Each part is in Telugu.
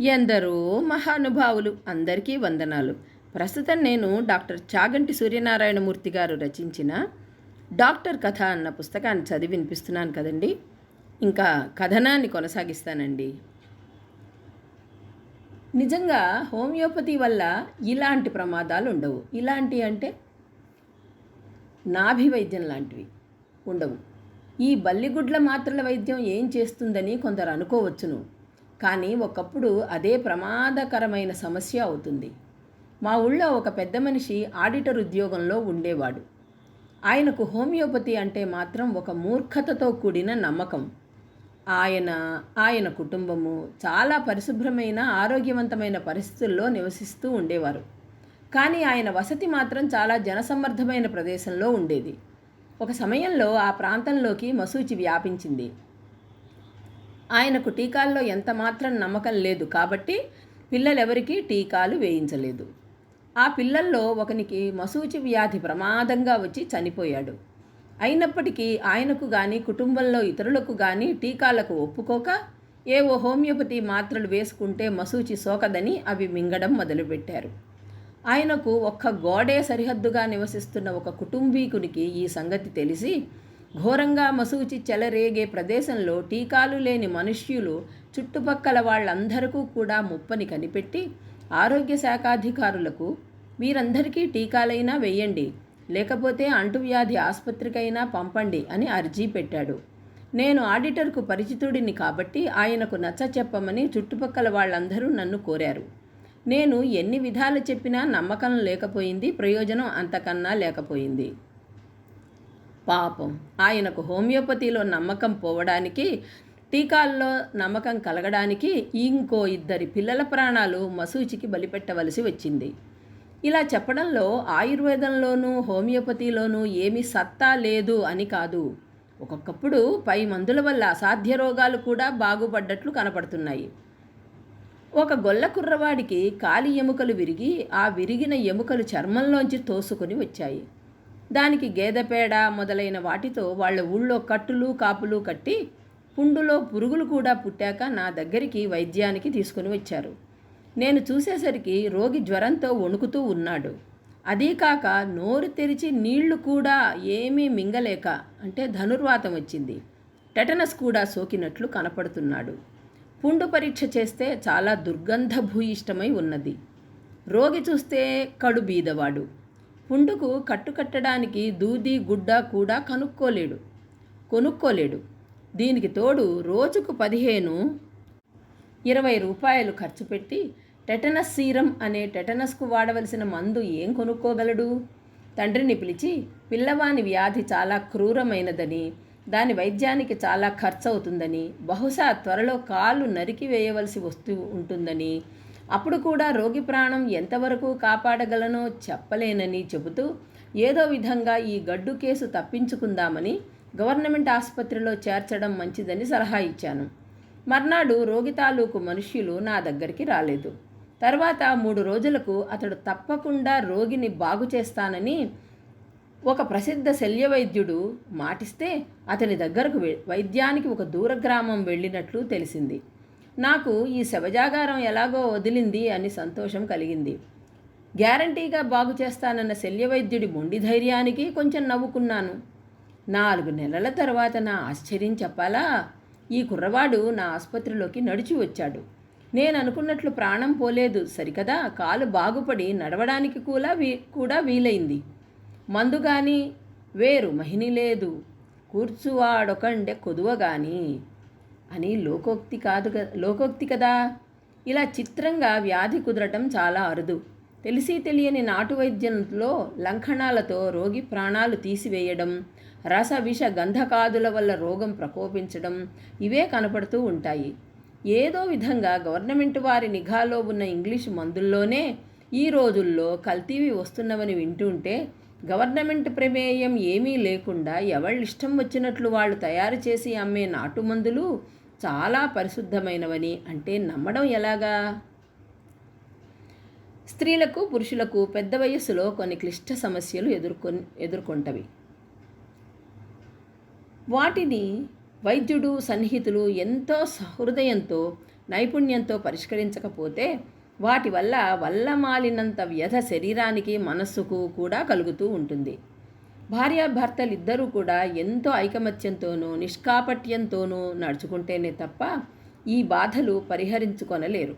ఎందరో మహానుభావులు అందరికీ వందనాలు. ప్రస్తుతం నేను డాక్టర్ చాగంటి సూర్యనారాయణమూర్తి గారు రచించిన డాక్టర్ కథ అన్న పుస్తకాన్ని చదివి వినిపిస్తున్నాను కదండి. ఇంకా కథనాన్ని కొనసాగిస్తానండి. నిజంగా హోమియోపతి వల్ల ఇలాంటి ప్రమాదాలు ఉండవు. ఇలాంటి అంటే నాభి వైద్యం లాంటివి ఉండవు. ఈ బల్లిగుడ్ల మాత్రల వైద్యం ఏం చేస్తుందని కొందరు అనుకోవచ్చును. కానీ ఒకప్పుడు అదే ప్రమాదకరమైన సమస్య అవుతుంది. మా ఊళ్ళో ఒక పెద్ద మనిషి ఆడిటర్ ఉద్యోగంలో ఉండేవాడు. ఆయనకు హోమియోపతి అంటే మాత్రం ఒక మూర్ఖతతో కూడిన నమ్మకం. ఆయన ఆయన కుటుంబము చాలా పరిశుభ్రమైన ఆరోగ్యవంతమైన పరిస్థితుల్లో నివసిస్తూ ఉండేవారు. కానీ ఆయన వసతి మాత్రం చాలా జనసమ్మర్ధమైన ప్రదేశంలో ఉండేది. ఒక సమయంలో ఆ ప్రాంతంలోకి మసూచి వ్యాపించింది. ఆయనకు టీకాల్లో ఎంత మాత్రం నమ్మకం లేదు కాబట్టి పిల్లలెవరికీ టీకాలు వేయించలేదు. ఆ పిల్లల్లో ఒకనికి మసూచి వ్యాధి ప్రమాదంగా వచ్చి చనిపోయాడు. అయినప్పటికీ ఆయనకు కానీ కుటుంబంలో ఇతరులకు కానీ టీకాలకు ఒప్పుకోక ఏవో హోమియోపతి మాత్రలు వేసుకుంటే మసూచి సోకదని అవి మింగడం మొదలుపెట్టారు. ఆయనకు ఒక్క గోడే సరిహద్దుగా నివసిస్తున్న ఒక కుటుంబీకునికి ఈ సంగతి తెలిసి ఘోరంగా మసూచి చెలరేగే ప్రదేశంలో టీకాలు లేని మనుష్యులు చుట్టుపక్కల వాళ్ళందరికీ కూడా ముప్పని కనిపెట్టి ఆరోగ్య శాఖాధికారులకు మీరందరికీ టీకాలైనా వేయండి లేకపోతే అంటువ్యాధి ఆసుపత్రికైనా పంపండి అని అర్జీ పెట్టాడు. నేను ఆడిటర్కు పరిచితుడిని కాబట్టి ఆయనకు నచ్చ చెప్పమని చుట్టుపక్కల వాళ్ళందరూ నన్ను కోరారు. నేను ఎన్ని విధాలు చెప్పినా నమ్మకం లేకపోయింది ప్రయోజనం అంతకన్నా లేకపోయింది. పాపం. ఆయనకు హోమియోపతిలో నమ్మకం పోవడానికి టీకాల్లో నమ్మకం కలగడానికి ఇంకో ఇద్దరి పిల్లల ప్రాణాలు మసూచికి బలిపెట్టవలసి వచ్చింది. ఇలా చెప్పడంలో ఆయుర్వేదంలోనూ హోమియోపతిలోనూ ఏమీ సత్తా లేదు అని కాదు. ఒక్కొక్కప్పుడు పై మందుల వల్ల అసాధ్య రోగాలు కూడా బాగుపడ్డట్లు కనపడుతున్నాయి. ఒక గొల్ల కుర్రవాడికి కాలి ఎముకలు విరిగి ఆ విరిగిన ఎముకలు చర్మంలోంచి తోసుకొని వచ్చాయి. దానికి గేదె పేడ మొదలైన వాటితో వాళ్ళ ఊళ్ళో కట్టులు కాపులు కట్టి పుండులో పురుగులు కూడా పుట్టాక నా దగ్గరికి వైద్యానికి తీసుకుని వచ్చారు. నేను చూసేసరికి రోగి జ్వరంతో వణుకుతూ ఉన్నాడు. అదీ కాక నోరు తెరిచి నీళ్ళు కూడా ఏమీ మింగలేక అంటే ధనుర్వాతం వచ్చింది. టెటనస్ కూడా సోకినట్లు కనపడుతున్నాడు. పుండు పరీక్ష చేస్తే చాలా దుర్గంధభూయిష్టమై ఉన్నది. రోగి చూస్తే కడు బీదవాడు పుండుకు కట్టుకట్టడానికి దూది గుడ్డ కూడా కనుక్కోలేడు. కొనుక్కోలేడు. దీనికి తోడు రోజుకు పదిహేను ఇరవై రూపాయలు ఖర్చు పెట్టి టెటనస్ సీరం అనే టెటనస్కు వాడవలసిన మందు ఏం కొనుక్కోగలడు? తండ్రిని పిలిచి పిల్లవాని వ్యాధి చాలా క్రూరమైనదని దాని వైద్యానికి చాలా ఖర్చవుతుందని బహుశా త్వరలో కాలు నరికి వేయవలసి వస్తూ ఉంటుందని అప్పుడు కూడా రోగి ప్రాణం ఎంతవరకు కాపాడగలనో చెప్పలేనని చెబుతూ ఏదో విధంగా ఈ గడ్డు కేసు తప్పించుకుందామని గవర్నమెంట్ ఆసుపత్రిలో చేర్చడం మంచిదని సలహా ఇచ్చాను. మర్నాడు రోగి తాలూకు మనుష్యులు నా దగ్గరికి రాలేదు. తర్వాత మూడు రోజులకు అతడు తప్పకుండా రోగిని బాగు చేస్తానని ఒక ప్రసిద్ధ శల్య వైద్యుడు మాటిస్తే అతని దగ్గరకు వైద్యానికి ఒక దూర గ్రామం వెళ్ళినట్లు తెలిసింది. నాకు ఈ శవజాగారం ఎలాగో వదిలింది అని సంతోషం కలిగింది. గ్యారంటీగా బాగు చేస్తానన్న శల్యవైద్యుడి మొండి ధైర్యానికి కొంచెం నవ్వుకున్నాను. నాలుగు నెలల తర్వాత నా ఆశ్చర్యం చెప్పాలా? ఈ కుర్రవాడు నా ఆసుపత్రిలోకి నడిచి వచ్చాడు. నేను అనుకున్నట్లు ప్రాణం పోలేదు. సరికదా? కాలు బాగుపడి నడవడానికి కూడా వీ కూడా వీలైంది. మందు కానీ వేరు మహిని లేదు. కూర్చువాడొకండే కొదువ కానీ అని లోకోక్తి కాదు లోకోక్తి కదా? ఇలా చిత్రంగా వ్యాధి కుదరటం చాలా అరుదు. తెలిసి తెలియని నాటు వైద్యంలో లంకణాలతో రోగి ప్రాణాలు తీసివేయడం రస విష గంధకాదుల వల్ల రోగం ప్రకోపించడం ఇవే కనపడుతూ ఉంటాయి. ఏదో విధంగా గవర్నమెంట్ వారి నిఘాలో ఉన్న ఇంగ్లీష్ మందుల్లోనే ఈ రోజుల్లో కల్తీవి వస్తున్నవని వింటుంటే గవర్నమెంట్ ప్రమేయం ఏమీ లేకుండా ఎవళ్ళిష్టం వచ్చినట్లు వాళ్ళు తయారు చేసి అమ్మే నాటు మందులు చాలా పరిశుద్ధమైనవని అంటే నమ్మడం ఎలాగా? స్త్రీలకు పురుషులకు పెద్ద వయస్సులో కొన్ని క్లిష్ట సమస్యలు ఎదుర్కొని ఎదుర్కొంటవి. వాటిని వైద్యుడు సన్నిహితులు ఎంతో సహృదయంతో నైపుణ్యంతో పరిష్కరించకపోతే వాటి వల్ల వల్ల మాలినంత వ్యధ శరీరానికి మనస్సుకు కూడా కలుగుతూ ఉంటుంది. భార్యాభర్తలిద్దరూ కూడా ఎంతో ఐకమత్యంతోనూ నిష్కాపట్యంతోనూ నడుచుకుంటేనే తప్ప ఈ బాధలు పరిహరించుకొనలేరు.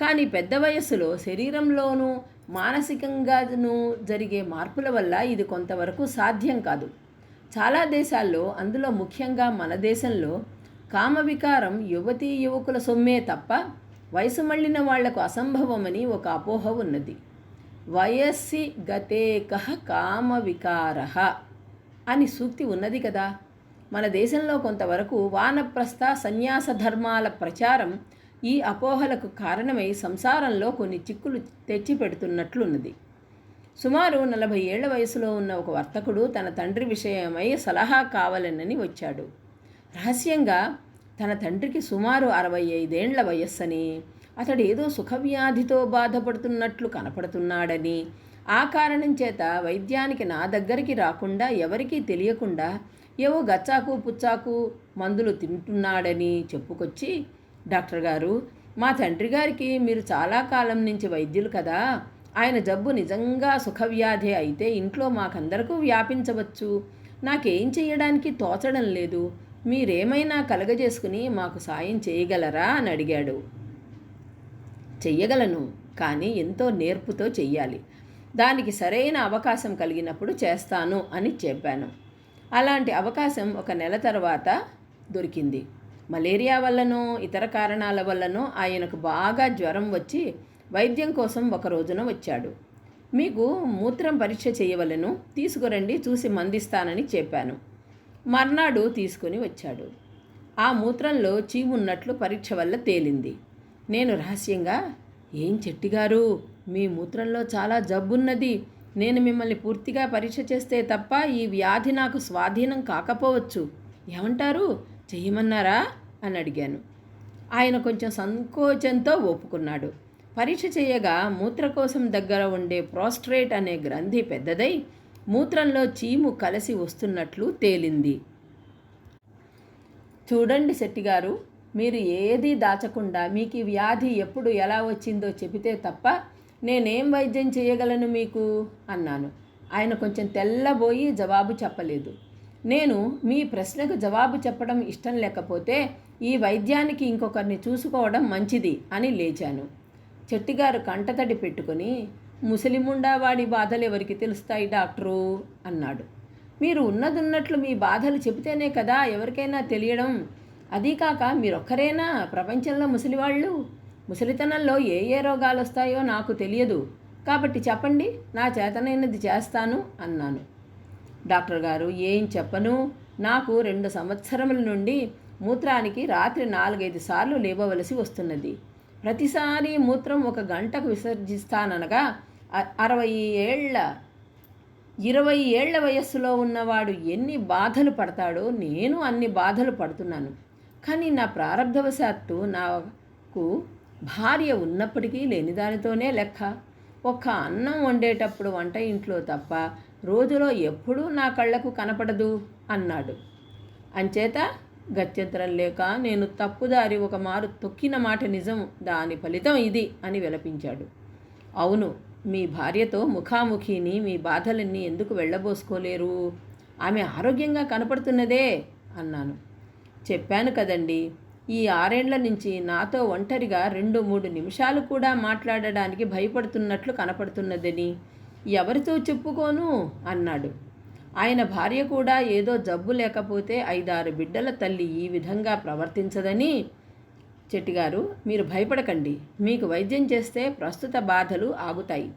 కానీ పెద్ద వయస్సులో శరీరంలోనూ మానసికంగానూ జరిగే మార్పుల వల్ల ఇది కొంతవరకు సాధ్యం కాదు. చాలా దేశాల్లో అందులో ముఖ్యంగా మన దేశంలో కామవికారం యువతీ యువకుల సొమ్మే తప్ప వయసు మళ్ళిన వాళ్ళకు అసంభవమని ఒక అపోహ ఉన్నది. వయస్సి గతేక కామవికార అని సూక్తి ఉన్నది కదా. మన దేశంలో కొంతవరకు వానప్రస్థ సన్యాస ధర్మాల ప్రచారం ఈ అపోహలకు కారణమై సంసారంలో కొన్ని చిక్కులు తెచ్చిపెడుతున్నట్లున్నది. సుమారు నలభై ఏళ్ళ వయసులో ఉన్న ఒక వర్తకుడు తన తండ్రి విషయమై సలహా కావాలనని వచ్చాడు. రహస్యంగా తన తండ్రికి సుమారు అరవై ఐదేండ్ల వయస్సని అతడు ఏదో సుఖవ్యాధితో బాధపడుతున్నట్లు కనపడుతున్నాడని. ఆ కారణం చేత వైద్యానికి నా దగ్గరికి రాకుండా ఎవరికీ తెలియకుండా ఏవో గచ్చాకు పుచ్చాకు మందులు తింటున్నాడని చెప్పుకొచ్చి డాక్టర్ గారు మా తండ్రి గారికి మీరు చాలా కాలం నుంచి వైద్యులు కదా. ఆయన జబ్బు నిజంగా సుఖవ్యాధి అయితే ఇంట్లో మాకందరకు వ్యాపించవచ్చు. నాకేం చేయడానికి తోచడం లేదు. మీరేమైనా కలగజేసుకుని మాకు సాయం చేయగలరా? అని అడిగాడు. చెయ్యగలను కానీ ఎంతో నేర్పుతో చెయ్యాలి. దానికి సరైన అవకాశం కలిగినప్పుడు చేస్తాను అని చెప్పాను. అలాంటి అవకాశం ఒక నెల తర్వాత దొరికింది. మలేరియా వల్లనో ఇతర కారణాల వల్లనో ఆయనకు బాగా జ్వరం వచ్చి వైద్యం కోసం ఒక రోజున వచ్చాడు. మీకు మూత్రం పరీక్ష చేయవలను తీసుకురండి చూసి మందిస్తానని చెప్పాను. మర్నాడు తీసుకుని వచ్చాడు. ఆ మూత్రంలో చీమున్నట్లు పరీక్ష వల్ల తేలింది. నేను రహస్యంగా ఏం చెట్టిగారు మీ మూత్రంలో చాలా జబ్బున్నది. నేను మిమ్మల్ని పూర్తిగా పరీక్ష చేస్తే తప్ప ఈ వ్యాధి నాకు స్వాధీనం కాకపోవచ్చు. ఏమంటారు? చేయమన్నారా అని అడిగాను. ఆయన కొంచెం సంకోచంతో ఒప్పుకున్నాడు. పరీక్ష చేయగా మూత్రకోశం దగ్గర ఉండే ప్రోస్ట్రేట్ అనే గ్రంథి పెద్దదై మూత్రంలో చీము కలిసి వస్తున్నట్లు తేలింది. చూడండి శెట్టిగారు మీరు ఏదీ దాచకుండా మీకు ఈ వ్యాధి ఎప్పుడు ఎలా వచ్చిందో చెబితే తప్ప నేనేం వైద్యం చేయగలను మీకు? అన్నాను. ఆయన కొంచెం తెల్లబోయి జవాబు చెప్పలేదు. నేను మీ ప్రశ్నకు జవాబు చెప్పడం ఇష్టం లేకపోతే ఈ వైద్యానికి ఇంకొకరిని చూసుకోవడం మంచిది అని లేచాను. చెట్టిగారు కంటతడి పెట్టుకుని ముసలిముండా వాడి బాధలు ఎవరికి తెలుస్తాయి డాక్టరు? అన్నాడు. మీరు ఉన్నదున్నట్లు మీ బాధలు చెబితేనే కదా ఎవరికైనా తెలియడం? అదీ కాక మీరొక్కరేనా ప్రపంచంలో ముసలివాళ్ళు ముసలితనంలో ఏ ఏ రోగాలు వస్తాయో నాకు తెలియదు. కాబట్టి చెప్పండి నా చేతనైనది చేస్తాను అన్నాను. డాక్టర్ గారు ఏం చెప్పను? నాకు రెండు సంవత్సరముల నుండి మూత్రానికి రాత్రి నాలుగైదు సార్లు లేవవలసి వస్తున్నది. ప్రతిసారి మూత్రం ఒక గంటకు విసర్జిస్తాననగా అ- అరవై ఏళ్ళ ఇరవై ఏళ్ళ వయస్సులో ఉన్నవాడు ఎన్ని బాధలు పడతాడో నేను అన్ని బాధలు పడుతున్నాను. కానీ నా ప్రారంధవశాత్తు నాకు భార్య ఉన్నప్పటికీ లేని దానితోనే లెక్క. ఒక్క అన్నం వండేటప్పుడు వంట ఇంట్లో తప్ప రోజులో ఎప్పుడూ నా కళ్ళకు కనపడదు అన్నాడు. అంచేత గత్యంతరం లేక నేను తప్పుదారి ఒక మారు తొక్కిన మాట నిజం దాని ఫలితం ఇది అని విలపించాడు. అవును మీ భార్యతో ముఖాముఖిని మీ బాధలన్నీ ఎందుకు వెళ్ళబోసుకోలేరు? ఆమె ఆరోగ్యంగా కనపడుతున్నదే అన్నాను. చెప్పాను కదండి. ఈ ఆరేండ్ల నుంచి నాతో ఒంటరిగా రెండు మూడు నిమిషాలు కూడా మాట్లాడడానికి భయపడుతున్నట్లు కనపడుతున్నదని ఎవరితో చెప్పుకోను? అన్నాడు. ఆయన భార్య కూడా ఏదో జబ్బు లేకపోతే ఐదారు బిడ్డల తల్లి ఈ విధంగా ప్రవర్తించదని. చెట్టిగారు మీరు భయపడకండి. మీకు వైద్యం చేస్తే ప్రస్తుత బాధలు ఆగుతాయి.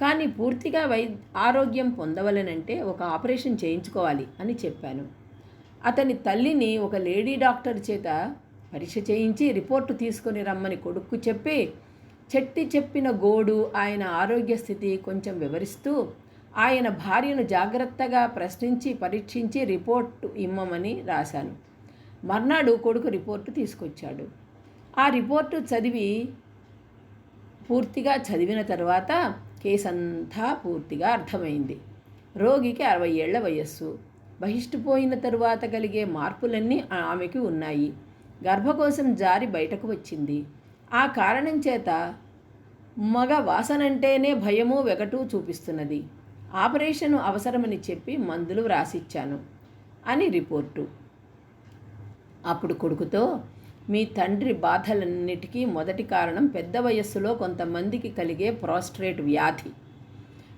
కానీ పూర్తిగా వై ఆరోగ్యం పొందవలనంటే ఒక ఆపరేషన్ చేయించుకోవాలి అని చెప్పాను. అతని తల్లిని ఒక లేడీ డాక్టర్ చేత పరీక్ష చేయించి రిపోర్టు తీసుకొని రమ్మని కొడుక్కు చెప్పి చెట్టి చెప్పిన గోడు ఆయన ఆరోగ్య స్థితి కొంచెం వివరిస్తూ ఆయన భార్యను జాగ్రత్తగా ప్రశ్నించి పరీక్షించి రిపోర్టు ఇమ్మమని రాశాను. మర్నాడు కొడుకు రిపోర్టు తీసుకొచ్చాడు. ఆ రిపోర్టు చదివి పూర్తిగా చదివిన తర్వాత కేసంతా పూర్తిగా అర్థమైంది. రోగికి అరవై ఏళ్ళ వయస్సు. బహిష్టుపోయిన తరువాత కలిగే మార్పులన్నీ ఆమెకి ఉన్నాయి. గర్భకోశం జారి బయటకు వచ్చింది. ఆ కారణం చేత మగ వాసనంటేనే భయము వెగటు చూపిస్తున్నది. ఆపరేషను అవసరమని చెప్పి మందులు వ్రాసిచ్చాను అని రిపోర్టు. అప్పుడు కొడుకుతో మీ తండ్రి బాధలన్నిటికీ మొదటి కారణం పెద్ద వయస్సులో కొంతమందికి కలిగే ప్రాస్ట్రేట్ వ్యాధి.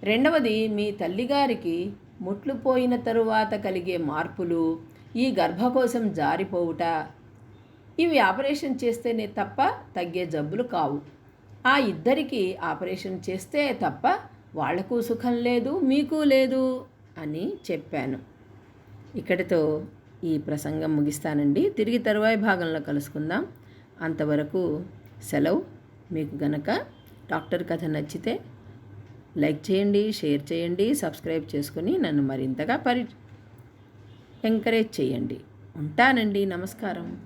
రెండవది మీ తల్లిగారికి ముట్లు పోయిన తరువాత కలిగే మార్పులు ఈ గర్భకోశం జారిపోవుట. ఇవి ఆపరేషన్ చేస్తేనే తప్ప తగ్గే జబ్బులు కావు. ఆ ఇద్దరికి ఆపరేషన్ చేస్తే తప్ప వాళ్ళకు సుఖం లేదు మీకు లేదు అని చెప్పాను. ఇక్కడితో ఈ ప్రసంగం ముగిస్తానండి. తిరిగి తరువాయి భాగంలో కలుసుకుందాం. అంతవరకు సెలవు. మీకు గనక డాక్టర్ కథ నచ్చితే లైక్ చేయండి షేర్ చేయండి సబ్స్క్రైబ్ చేసుకుని నన్ను మరింతగా పరి ఎంకరేజ్ చేయండి. ఉంటానండి. నమస్కారం.